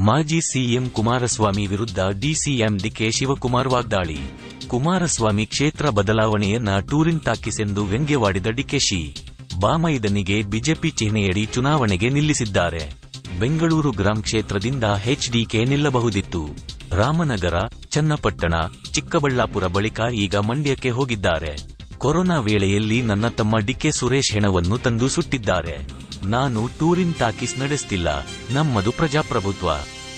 ಮಾಜಿ ಸಿಎಂ ಕುಮಾರಸ್ವಾಮಿ ವಿರುದ್ಧ DCM DK Shivakumar ವಾಗ್ದಾಳಿ. ಕುಮಾರಸ್ವಾಮಿ ಕ್ಷೇತ್ರ ಬದಲಾವಣೆಯನ್ನ ಟೂರಿನ್ ತಾಕಿಸೆಂದು ವ್ಯಂಗ್ಯವಾಡಿದ ಡಿಕೆಶಿ ಬಾಮೈದನಿಗೆ ಬಿಜೆಪಿ ಚಿಹ್ನೆಯಡಿ ಚುನಾವಣೆಗೆ ನಿಲ್ಲಿಸಿದ್ದಾರೆ. ಬೆಂಗಳೂರು ಗ್ರಾಮ ಕ್ಷೇತ್ರದಿಂದ ಎಚ್ಡಿಕೆ ನಿಲ್ಲಬಹುದಿತ್ತು. ರಾಮನಗರ, ಚನ್ನಪಟ್ಟಣ, ಚಿಕ್ಕಬಳ್ಳಾಪುರ ಬಳಿಕ ಈಗ ಮಂಡ್ಯಕ್ಕೆ ಹೋಗಿದ್ದಾರೆ. ಕೊರೋನಾ ವೇಳೆಯಲ್ಲಿ ನನ್ನ ತಮ್ಮ ಡಿಕೆ ಸುರೇಶ್ ಹೆಣವನ್ನು ತಂದು ಸುಟ್ಟಿದ್ದಾರೆ. ನಾನು ಟೂರಿನ್ ಟಾಕೀಸ್ ನಡೆಸ್ತಿಲ್ಲ. ನಮ್ಮದು ಪ್ರಜಾಪ್ರಭುತ್ವ.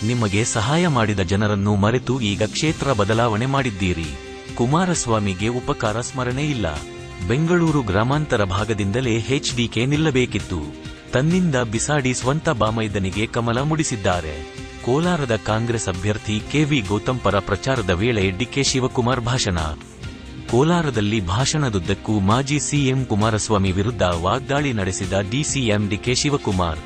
ನಿಮಗೆ ಸಹಾಯ ಮಾಡಿದ ಜನರನ್ನು ಮರೆತು ಈಗ ಕ್ಷೇತ್ರ ಬದಲಾವಣೆ ಮಾಡಿದ್ದೀರಿ. ಕುಮಾರಸ್ವಾಮಿಗೆ ಉಪಕಾರ ಸ್ಮರಣೆ ಇಲ್ಲ. ಬೆಂಗಳೂರು ಗ್ರಾಮಾಂತರ ಭಾಗದಿಂದಲೇ ಎಚ್ಡಿಕೆ ನಿಲ್ಲಬೇಕಿತ್ತು. ತನ್ನಿಂದ ಬಿಸಾಡಿ ಸ್ವಂತ ಬಾಮೈದನಿಗೆ ಕಮಲ ಮುಡಿಸಿದ್ದಾರೆ. ಕೋಲಾರದ ಕಾಂಗ್ರೆಸ್ ಅಭ್ಯರ್ಥಿ ಕೆವಿ ಗೌತಮ್ ಪರ ಪ್ರಚಾರದ ವೇಳೆ ಡಿಕೆ ಶಿವಕುಮಾರ್ ಭಾಷಣ. ಕೋಲಾರದಲ್ಲಿ ಭಾಷಣದುದ್ದಕ್ಕೂ ಮಾಜಿ ಸಿಎಂ ಕುಮಾರಸ್ವಾಮಿ ವಿರುದ್ಧ ವಾಗ್ದಾಳಿ ನಡೆಸಿದ ಡಿಸಿಎಂ ಡಿಕೆ ಶಿವಕುಮಾರ್.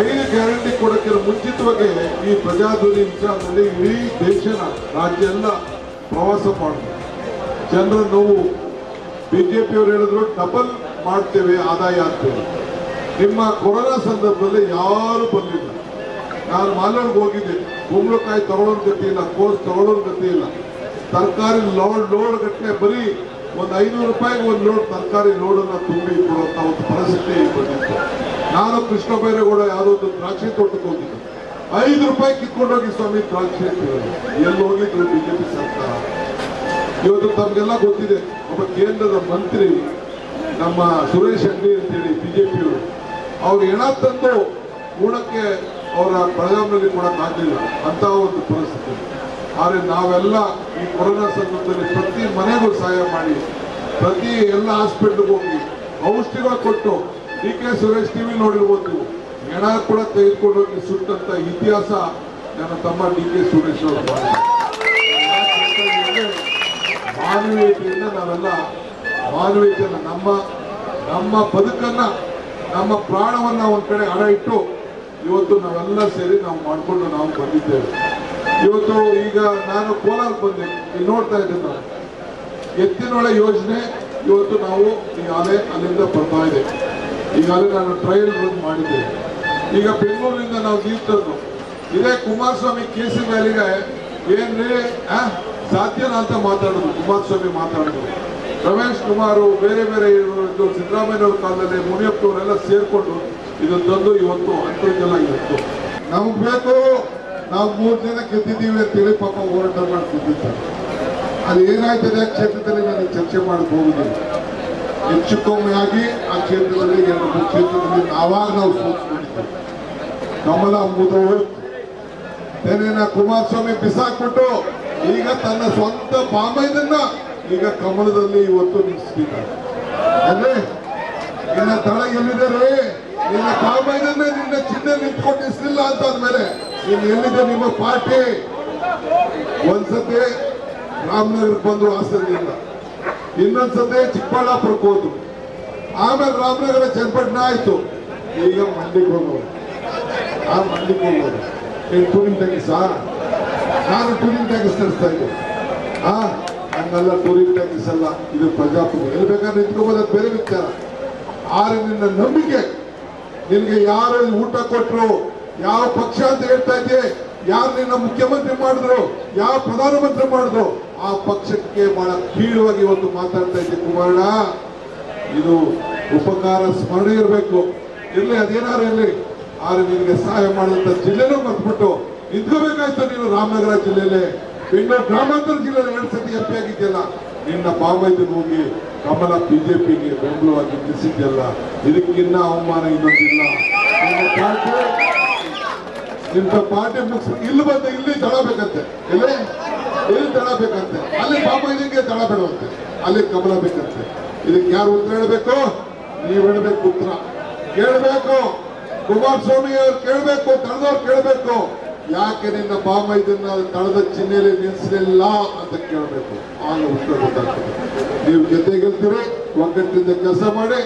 ಐದು ಗ್ಯಾರಂಟಿ ಕೊಡಕ್ಕೆ ಮುಂಚಿತವಾಗಿ ಈ ಪ್ರಜಾಧ್ವನಿ ವಿಚಾರದಲ್ಲಿ ಇಡೀ ದೇಶನ ರಾಜ್ಯ ಎಲ್ಲ ಪ್ರವಾಸ ಮಾಡಿದ್ರು ಜನರ ನೋವು ಬಿಜೆಪಿಯವರು ಹೇಳಿದ್ರು ಡಬಲ್ ಮಾಡ್ತೇವೆ, ಆದಾಯ ಆಗ್ತೇವೆ. ನಿಮ್ಮ ಕೊರೋನಾ ಸಂದರ್ಭದಲ್ಲಿ ಯಾರು ಬಂದಿಲ್ಲ ನಾನು ಮಾಲೂರಿಗೆ ಹೋಗಿದ್ದೆ. ಕುಂಬಳಕಾಯಿ ತಗೊಳ್ಳೋನ್ ಗತಿ ಇಲ್ಲ, ಕೋಸ್ ತಗೊಳ್ಳೋನ್ ಗತಿ ಇಲ್ಲ. ತರಕಾರಿ ಲೋಡ್ ಲೋಡ್ ಗಟ್ಟಲೆ ಬರೀ ಒಂದು ಐನೂರು ರೂಪಾಯಿಗೆ ಒಂದು ಲೋಡ್ ತರಕಾರಿ ಲೋಡನ್ನ ತುಂಬಿ ಕೊಡುವಂತ ಒಂದು ಪರಿಸ್ಥಿತಿ ಬಂದಿತ್ತು. ನಾನು ಕೃಷ್ಣ ಬೈರೇಗೌಡ ಯಾರೋ ಒಂದು ದ್ರಾಕ್ಷಿ ತೋಟಕ್ಕೆ ಹೋಗಿದ್ದೆ. ಐದು ರೂಪಾಯಿ ಕಿತ್ಕೊಂಡೋಗಿ ಸ್ವಾಮಿ ದ್ರಾಕ್ಷಿ ಎಲ್ಲಿ ಹೋಗಿದ್ರು ಬಿಜೆಪಿ ಸರ್ಕಾರ? ಇವತ್ತು ತಮಗೆಲ್ಲ ಗೊತ್ತಿದೆ ಒಬ್ಬ ಕೇಂದ್ರದ ಮಂತ್ರಿ ನಮ್ಮ ಸುರೇಶ್ ಅಂಗಡಿ ಅಂತೇಳಿ ಬಿಜೆಪಿಯವರು ಅವ್ರು. ಹೆಣ ತಂದು ಕೂಡಕ್ಕೆ ಅವರ ಬೆಳಗಾವಿನಲ್ಲಿ ಕೂಡ ಆಗ್ಲಿಲ್ಲ ಅಂತ ಒಂದು ಪರಿಸ್ಥಿತಿ. ಆದರೆ ನಾವೆಲ್ಲ ಈ ಕೊರೋನಾ ಸಂದರ್ಭದಲ್ಲಿ ಪ್ರತಿ ಮನೆಗೂ ಸಹಾಯ ಮಾಡಿ, ಪ್ರತಿ ಎಲ್ಲ ಹಾಸ್ಪಿಟ್ಲ್ಗೆ ಹೋಗಿ ಔಷಧಿಗಳು ಕೊಟ್ಟು, ಡಿ ಕೆ ಸುರೇಶ್ ಟಿವಿ ನೋಡಿರ್ಬೋದು ಹೆಣ ಕೂಡ ತೆಗೆದುಕೊಂಡು ಹೋಗಿ ಸುಟ್ಟಂತ ಇತಿಹಾಸ ನನ್ನ ತಮ್ಮ ಡಿ ಕೆ ಸುರೇಶ್ ಅವರು. ಮಾನವೀಯತೆಯಿಂದ ನಾವೆಲ್ಲ ಮಾನವೀಯತೆಯನ್ನ ನಮ್ಮ ನಮ್ಮ ಬದುಕನ್ನ, ನಮ್ಮ ಪ್ರಾಣವನ್ನ ಒಂದ್ ಕಡೆ ಹಣ ಇಟ್ಟು ಇವತ್ತು ನಾವೆಲ್ಲ ಸೇರಿ ನಾವು ಮಾಡಿಕೊಂಡು ನಾವು ಬಂದಿದ್ದೇವೆ ಇವತ್ತು ಈಗ ನಾನು ಕೋಲಾರ ಬಂದೆ. ಇಲ್ಲಿ ನೋಡ್ತಾ ಇದ್ದೀನಿ ನಾನು. ಎತ್ತಿನೊಳೆ ಯೋಜನೆ, ಇವತ್ತು ನಾವು ಈಗಾಗಲೇ ಅಲ್ಲಿಂದ ಬರ್ತಾ ಇದೆ. ಈಗಾಗಲೇ ನಾನು ಟ್ರಯಲ್ ರನ್ ಮಾಡಿದ್ದೇನೆ ಈಗ ಬೆಂಗಳೂರಿನಿಂದ ನಾವು ನೀರು ತಂದು ಇದೇ ಕುಮಾರಸ್ವಾಮಿ ಕೇಸಿ ಮೇಲಿಗೆ ಏನ್ರಿ ಸಾಧ್ಯನ ಅಂತ ಮಾತಾಡೋದು, ಕುಮಾರಸ್ವಾಮಿ ಮಾತಾಡೋದು. ರಮೇಶ್ ಕುಮಾರ್, ಬೇರೆ ಬೇರೆ ಇದು ಸಿದ್ದರಾಮಯ್ಯವ್ರ ಕಾಲದಲ್ಲಿ ಮುನಿಯಪ್ಪನವರೆಲ್ಲ ಸೇರ್ಕೊಂಡು ಇದು ತಂದು ಇವತ್ತು ಅಂತರ್ಜಲ ಇವತ್ತು. ನಮ್ಗೆ ಬೇಕು ನಾವು ಮೂರು ಜನ ಗೆದ್ದಿದ್ದೀವಿ ಅಂತೇಳಿ ಪಾಪ ಹೋರಾಟ ಮಾಡ್ತಿದ್ದಾರೆ ಅದು ಏನಾಯ್ತದೆ ಆ ಕ್ಷೇತ್ರದಲ್ಲಿ ನಾನು ಚರ್ಚೆ ಮಾಡಕ್ ಹೋಗುದಿಲ್ಲ ಹೆಚ್ಚು ಆಗಿ ಆ ಕ್ಷೇತ್ರದಲ್ಲಿ ಎರಡು ಕ್ಷೇತ್ರದಲ್ಲಿ ನಾವಾಗ ನಾವು ಸೋತ್ಕೊಂಡಿದ್ದೇವೆ ಕಮಲ ಏನೇನ ಕುಮಾರಸ್ವಾಮಿ ಬಿಸಾಕ್ಬಿಟ್ಟು ಈಗ ತನ್ನ ಸ್ವಂತ ಬಾಮೈದನ್ನ ಈಗ ಕಮಲದಲ್ಲಿ ಇವತ್ತು ನಿಲ್ಲಿಸ್ತಿದ್ದಾರೆ. ಅಂದ್ರೆ ನಿನ್ನ ತಳ ಎಲ್ಲಿದ್ದಾರೆ ನಿನ್ನ ಕಾಮೈನನ್ನೇ ನಿನ್ನ ಚಿಹ್ನೆ ನಿಂತ್ಕೊಂಡಿಸಲಿಲ್ಲ ಅಂತ ಅಂದ್ಮೇಲೆ ಇನ್ನು ಎಲ್ಲಿದೆ ನಿಮ್ಮ ಪಾರ್ಟಿ. ಒಂದ್ಸತಿ ರಾಮನಗರಕ್ಕೆ ಬಂದ್ರು ಹಾಸನದಿಂದ ಇನ್ನೊಂದ್ಸತಿ ಚಿಕ್ಕಬಳ್ಳಾಪುರಕ್ಕೆ ಹೋದ್ರು. ಆಮೇಲೆ ರಾಮನಗರ ಚನ್ನಪಟ್ಟಣ ಆಯ್ತು. ಈಗ ಮಂಡಿಗೆ ಹೋಗೋರು. ಆ ಮಂಡಿಗೆ ಹೋಗೋರು. ಏನ್ ಟೂರಿಂಗ್ ಟ್ಯಾಕ್ಸ್ ನಾನು ಟೂರಿಂಗ್ ಟ್ಯಾಕ್ಸ್ ನಡೆಸ್ತಾ ಇದ್ದೆ. ಆ ಹಂಗಲ್ಲ ಟೂರಿಂಗ್ ಟ್ಯಾಕ್ಸ್ ಅಲ್ಲ. ಇದು ಪ್ರಜಾಪ್ರಭು ಎಲ್ಲಿ ಬೇಕಾದ್ರೆ ಬೇರೆ ವಿಚಾರ. ಆದ್ರೆ ನಿನ್ನ ನಂಬಿಕೆ. ನಿನ್ಗೆ ಯಾರು ಇಲ್ಲಿ ಊಟ ಕೊಟ್ರು? ಯಾವ ಪಕ್ಷ ಅಂತ ಹೇಳ್ತಾ ಇದ್ದೆ ಯಾರು ನಿನ್ನ ಮುಖ್ಯಮಂತ್ರಿ ಮಾಡಿದ್ರು? ಯಾವ ಪ್ರಧಾನಮಂತ್ರಿ ಮಾಡಿದ್ರು? ಆ ಪಕ್ಷಕ್ಕೆ ಬಹಳ ಕೀಳುವಾಗಿ ಇವತ್ತು ಮಾತಾಡ್ತಾ ಇದ್ದೆ ಕುಮಾರಣ್ಣ. ಇದು ಉಪಕಾರ ಸ್ಮರಣೆ ಇರಬೇಕು. ಇರ್ಲಿ ಅದೇನಾರು ಇರಲಿ. ಆದ್ರೆ ನಿನಗೆ ಸಹಾಯ ಮಾಡಿದಂತ ಜಿಲ್ಲೆನೂ ಮತ್ಬಿಟ್ಟು ನಿಂತ್ಕೋಬೇಕಾಯ್ತು ನೀನು ರಾಮನಗರ ಜಿಲ್ಲೆಯಲ್ಲಿ. ಬೆಂಗಳೂರು ಗ್ರಾಮಾಂತರ ಜಿಲ್ಲೆಯಲ್ಲಿ ಎರಡು ಸತಿ ಎಂ ಪಿ ಆಗಿದ್ಯಲ್ಲ. ನಿನ್ನ ಬಾಮೈದನ್ ಹೋಗಿ ಕಮಲ ಬಿಜೆಪಿಗೆ ಬೆಂಬಲವಾಗಿ ನಿಲ್ಲಿಸಿದ್ಯಲ್ಲ. ಇದಕ್ಕಿನ್ನ ಅವಮಾನ ಇನ್ನೊಂದಿಲ್ಲ. ನಿನ್ನ ಪಾರ್ಟಿ ಮುಗಿಸ್, ಇಲ್ಲಿ ಬಂದು ಇಲ್ಲಿ ತಳಬೇಕಂತೆ ಇಲ್ಲಿ ತಡಬೇಕಂತೆ ದಳ ಬೇಕಂತೆ. ಅಲ್ಲಿ ಪಾಪ ಇದಕ್ಕೆ ಬೇಡವಂತೆ. ಅಲ್ಲಿ ಕಮಲ ಬೇಕಂತೆ. ಇದಕ್ಕೆ ಯಾರು ಉತ್ತರ ಹೇಳಬೇಕು? ನೀವು ಹೇಳಬೇಕು ಉತ್ತರ. ಕೇಳಬೇಕು. ಕುಮಾರಸ್ವಾಮಿ ಅವ್ರು ಕೇಳಬೇಕು ತಳದವ್ರು ಕೇಳಬೇಕು. ಯಾಕೆ ನಿನ್ನ ಬಾಮೈದನ್ನ ತಳದ ಚಿಹ್ನೆಯಲ್ಲಿ ನಿಲ್ಲಿಸಲಿಲ್ಲ ಅಂತ ಕೇಳಬೇಕು. ಆಗ ಉತ್ತರ ಗೊತ್ತಾಗ್ತದೆ. ನೀವು ಜೊತೆಗೆ ಒಗ್ಗಟ್ಟಿಂದ ಕೆಲಸ ಮಾಡಿ.